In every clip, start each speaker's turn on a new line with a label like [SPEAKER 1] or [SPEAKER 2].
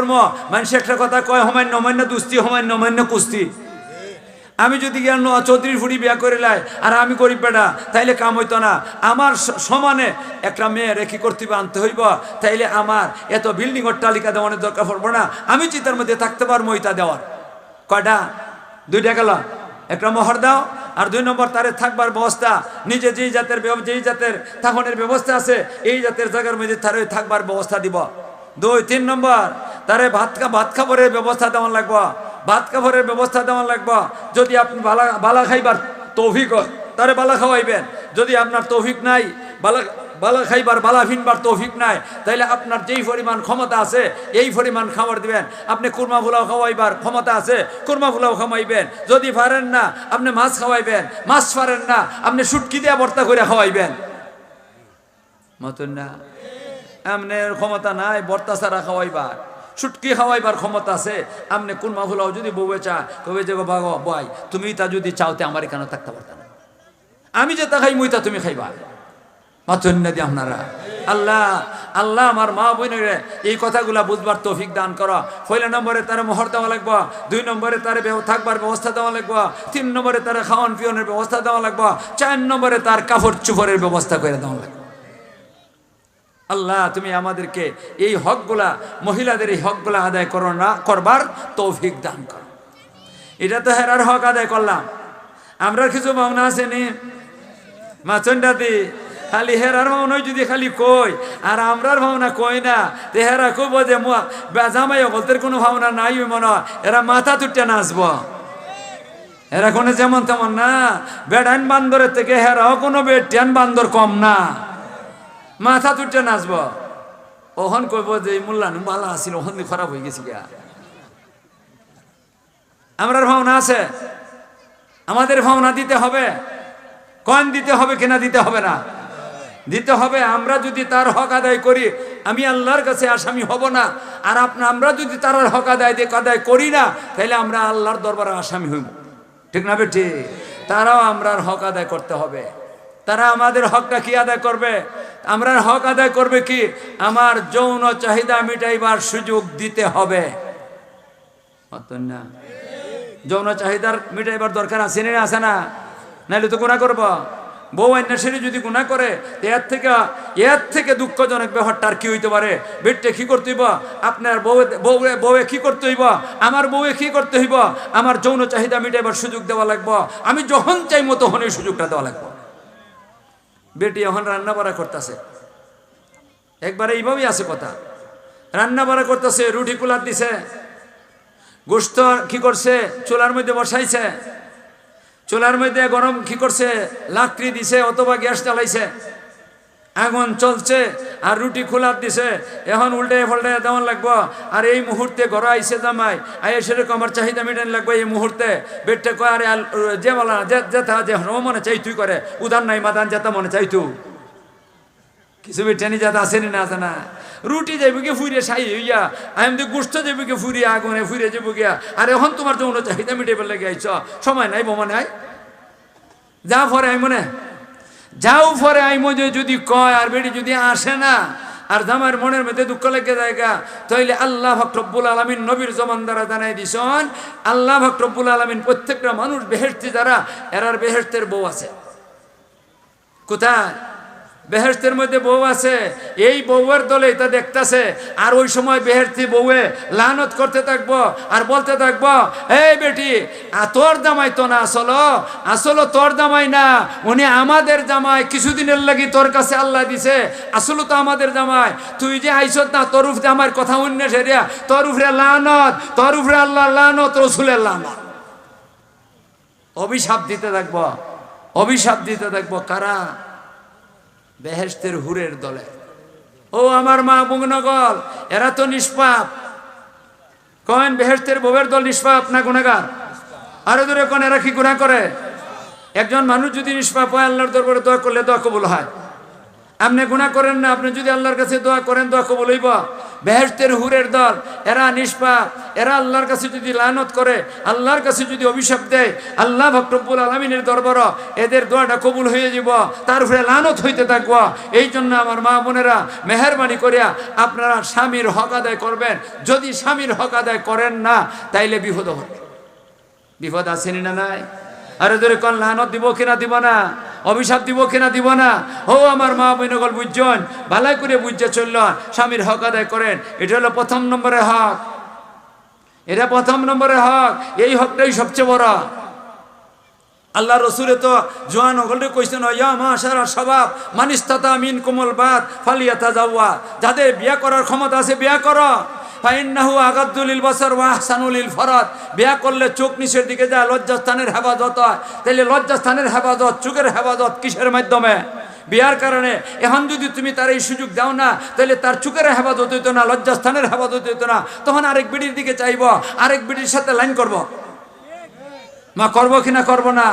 [SPEAKER 1] করব মানুষ একটা কথা কয় হমান্য হমান্য দুস্তি হমান্য হমান্য কুস্তি। আমি যদি জ্ঞান চৌত্রিশ ফুটি বিয়া করে লাই, আর আমি করি বেটা, তাইলে কাম হইতো না। আমার সমানে একটা মেয়ে রেখি করতে আনতে হইব? তাইলে আমার এত বিল্ডিং তালিকা দেওয়ানোর দরকার পড়ব না। আমি চিতার মধ্যে থাকতে পারব ওইটা দেওয়ার। কয়টা? দুইটা গেল। একটা মোহর দাও, আর দুই নম্বর তারে থাকবার ব্যবস্থা। নিজে যেই জাতের যেই জাতের থাকনের ব্যবস্থা আছে, এই জাতের জায়গার মধ্যে তার থাকবার ব্যবস্থা দিব। দুই, তিন নম্বর তারে ভাত ভাত খাবারের ব্যবস্থা দেওয়া লাগবো। ভাত খাবারের ব্যবস্থা দেওয়া লাগবো। যদি আপনি বালা বালা খাইবার তৌফিক তারে বালা খাওয়াইবেন। যদি আপনার তৌফিক নাই, বালা বালা খাইবার, বালা ফিনবার তৌফিক নাই, তাইলে আপনার যেই পরিমাণ ক্ষমতা আছে, এই পরিমাণ খাবার দিবেন। আপনি কুরমা ফুলাও খাওয়াইবার ক্ষমতা আছে, কুরমা ফুলাও খাওয়াইবেন। যদি পারেন না, আপনি মাছ খাওয়াইবেন। মাছ পারেন না, আপনি শুটকি দিয়ে ভর্তা করে খাওয়াইবেন। মতন না? এমনের ক্ষমতা নাই বর্তা ছাড়া খাওয়াইবার। সুটকি খাওয়াইবার ক্ষমতা আছে। আপনি কোন মাহুলাও যদি বউয়ে চা কবে যে বাবা বয়, তুমি তা যদি চাওতে আমার এখানে থাকতে পারতাম। না আমি যে তা খাই, মুই তা তুমি খাইবা। মাতুন না দি আপনারা। আল্লাহ আল্লাহ আমার মা বোনের এই কথাগুলা বুঝবার তৌফিক দান করো। পয়লা নম্বরে তারা মোহর দেওয়া লাগবো, দুই নম্বরে তার থাকবার ব্যবস্থা দেওয়া লাগবো, তিন নম্বরে তার খাওয়ান পিয়নের ব্যবস্থা দেওয়া লাগবো, চার নম্বরে তার কাপড় চুপড়ের ব্যবস্থা করে দেওয়া লাগবে। আল্লাহ তুমি আমাদেরকে এই হকগুলা মহিলাদের এই হকগুলা আদায় করো না করবার তৌফিক দান করো। এটা তো হেরার হক আদায় করলাম। আমরা কিছু ভাবনা আছে নি? মাচন্ডাতি খালি হেরার ভাবনা যদি খালি কই আর আমরার ভাবনা কই না? তে হেরা কইব যে জামাই বলতে কোনো ভাবনা নাই মনে হয়, এরা মাথা তুটে নাচব। এরা কোনো যেমন তেমন না বেডান বান্দরের থেকে হেরাও কোনো বেটিয়ান বান্দর কম না। মাথা তুটে নাচব। ওহন কইব যে মুল্লানু মালা আসিল ওহন খারাপ হয়ে গেছি গিয়া আমরার ভাবনা আছে। আমাদের ভাবনা দিতে হবে। কন দিতে হবে কিনা দিতে হবে না। দিতে হবে, আমরা যদি তার হক আদায় করি, আমি আল্লাহর কাছে আসামি হব না। আর আপনা, আমরা যদি তার হক আদায় দিয়ে আদায় করি না তাহলে আমরা আল্লাহর দরবারে আসামি হইব। ঠিক না বেটি? তারাও আমরার হক আদায় করতে হবে। তারা আমাদের হকটা কি আদায় করবে? আমরা হক আদায় করবে কি? আমার যৌন চাহিদা মিটাইবার সুযোগ দিতে হবে। না। যৌন চাহিদার মিটাইবার দরকার আছে না আছে না? নাইলে তো গুণা করব। বউ অন্যাসেরই যদি গুণা করে এর থেকে এর থেকে দুঃখজনক ব্যাপারটা আর কি হইতে পারে? বেটে কি করতে হইব? আপনার বউ বউ বউয়ে কি করতে হইব? আমার বউয়ে কি করতে হইব? আমার যৌন চাহিদা মিটাইবার সুযোগ দেওয়া লাগবো। আমি যখন চাইমো তখন এই সুযোগটা দেওয়া লাগবো। বেটি এখন রান্না বাড়া করতেছে। একবারে এইভাবেই আছে কথা। রান্না বাড়া করতেছে, রুটি কুলার দিছে, গোস্ত কি করছে, চুলার মধ্যে বসাইছে, চুলার মধ্যে গরম কি করছে, লাকড়ি দিছে অথবা গ্যাস চালাইছে আগুন চলছে আর রুটি খোলার দিছে। এখন উল্টে ফল্টে দেওয়ান লাগবো। আর এই মুহূর্তে ঘর আইসে জামাই। আই সেরকম আমার চাহিদা মেটান লাগবে এই মুহূর্তে। বেটে কয়, আরে যে বলা যে যেথা যে মনে চাই তুই করে। উদান নাই, মাদান যেতা মনে চাই তুই কিছু বেটানি যাতে আসেনি না আছে না। রুটি যাইবে কে ফুরিয়ে সাই হইয়া আমি তো গোষ্ঠ যাইবে কে ফুরিয়ে আগুনে ফুরিয়ে যাব গিয়া আর, এখন তোমার যৌন চাহিদা মিটাইবার লাগে আইছ। সময় নাই বোমা নাই? যা ফরে আই মনে যাও পরে আই মজে যদি কয়, আর বেড়ি যদি আসে না, আর জামার মনের মধ্যে দুঃখ লেগে জায়গা তাইলে আল্লাহ ভক্তব্বুল আলমিন নবীর জমান দ্বারা জানাই দিছন, আল্লাহ ভক্তব্বুল আলমিন প্রত্যেকটা মানুষ বেহেস্তি যারা, এরার বেহেস্তের বউ আছে। কোথায়? বেহেস্তের মধ্যে বউ আছে, এই বউয়ের দলে এটা দেখতেছে, আর ওই সময় বেহেস্তি বউয়ে লানত করতে থাকব আর বলতে থাকব, এই বেটি তোর জামাই তো না আসলো আসলো তোর জামাই না, উনি আমাদের জামাই, কিছুদিনের লাগি তোর কাছে আল্লাহ দিছে, আসলো তো আমাদের জামাই, তুই যে আইসত না তোর উপরে আমার কথা অন্য সেরিয়া, তোর উপরে লানত, তোর আল্লাহ লানত, রসুলের লানত। অভিশাপ দিতে থাকব, অভিশাপ দিতে থাকব কারা? বেহেস্তের হুরের দলে। ও আমার মা বুগনগল এরা তো নিষ্পাপ। কয়েন বেহেস্তের বউয়ের দল নিষ্পাপ না গুণাগার? আরও দূরে কন, এরা কি গুণা করে? একজন মানুষ যদি নিষ্পাপ হয়, আল্লাহর দরবারে দোয়া করলে দোয়া কবুল হয়। আপনি গুণা করেন না, আপনি যদি আল্লাহর কাছে দোয়া করেন, দোয়া কবুল হইব। বেহেস্তের হুরের দল, এরা নিষ্পাপ, এরা আল্লাহর কাছে যদি লানত করে, আল্লাহর কাছে যদি অভিশাপ দেয়, আল্লাহ ভক্তব্বুল আলমিনের দরবার এদের দোয়াটা কবুল হয়ে যাব তারপরে লানত হইতে থাকব। এই জন্য আমার মা বোনেরা, মেহরবানি করিয়া আপনারা স্বামীর হক আদায় করবেন। যদি স্বামীর হক আদায় করেন না, তাইলে বিপদ হবে। বিপদ আসেনি না নাই? আরে ধরে কন, লানত দিব কিনা দিব না? অভিশাপ দিব কিনা দিব না। ও আমার মা বৈনগল বুঝছেন ভালাই করে বুঝছে চলল, স্বামীর হক আদায় করেন। এটা হলো প্রথম নম্বরে হক। এটা প্রথম নম্বরে হক। এই হকটাই সবচেয়ে বড়। আল্লাহ রসুলে তো জোয়ান হলে কইছেন, ইয়া মা সারা স্বভাব মানিস্তাতা মিন কোমল বাদ ফালিয়াতা যাওয়া যাদের বিয়া করার ক্ষমতা আছে, বিয়া করো। ফাইন্নাহু আগাদুলিল বসর ওয়াহসানুলিল ফরত বিয়া করলে চোখ নিচের দিকে যায়, লজ্জাস্থানের হেফাজত হয়। তাহলে লজ্জাস্থানের হেফাজত, চোখের হেফাজত কিসের মাধ্যমে? বিয়ার কারণে এখন যদি তুমি তার এই সুযোগ দাও না তাহলে তার চুকের হেফাজত হইতো না, লজ্জাস্থানের হেফাজত হইতো না। তখন আরেক বিড়ির দিকে চাইব, আরেক বিড়ির সাথে লাইন করব। মা, করব কিনা করব না?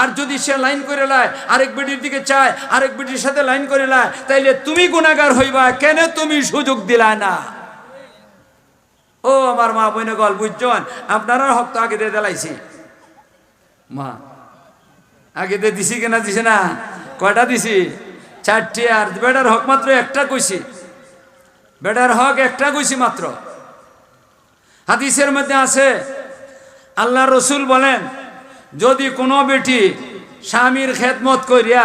[SPEAKER 1] আর যদি সে লাইন করে লায়, আরেক বেটির দিকে চায়, আরেক বেটির সাথে লাইন করে লায়, তাইলে তুমি গুণাগার হইবা, কেন তুমি সুযোগ দিলা না? ও আমার মা বইনে গল, বুঝছেন? আপনারা হক তো আগে দিয়ে দিলাইছি। মা, আগে দিয়ে দিছি কিনা, দিছে না? কয়টা দিছি? চারটি আর বেটার হক মাত্র একটা কইছি। বেটার হক একটা কইছি মাত্র। হাদিসের মধ্যে আছে, আল্লাহ রসুল বলেন, যদি কোনো বেটি স্বামীর খেদমত করিয়া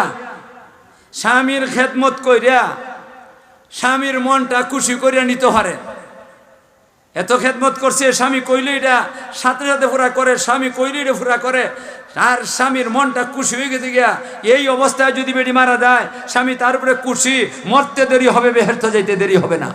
[SPEAKER 1] স্বামীর খেদমত করিয়া স্বামীর মনটা খুশি করিয়া নিতে পারে। এত খেদমত করছে, স্বামী কইলে এটা, সাথে সাথে ফুরা করে, স্বামী কইলে এটা ফুরা করে তার স্বামীর মনটা খুশি হয়ে গেছে গিয়া, এই অবস্থায় যদি বেটি মারা যায়, স্বামী তার উপরে খুশি, মরতে দেরি হবে, বেহেরতে যাইতে দেরি হবে না।